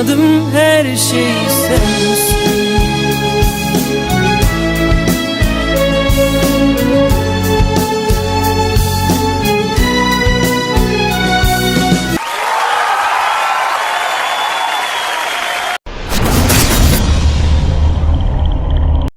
Anladım her şey sensin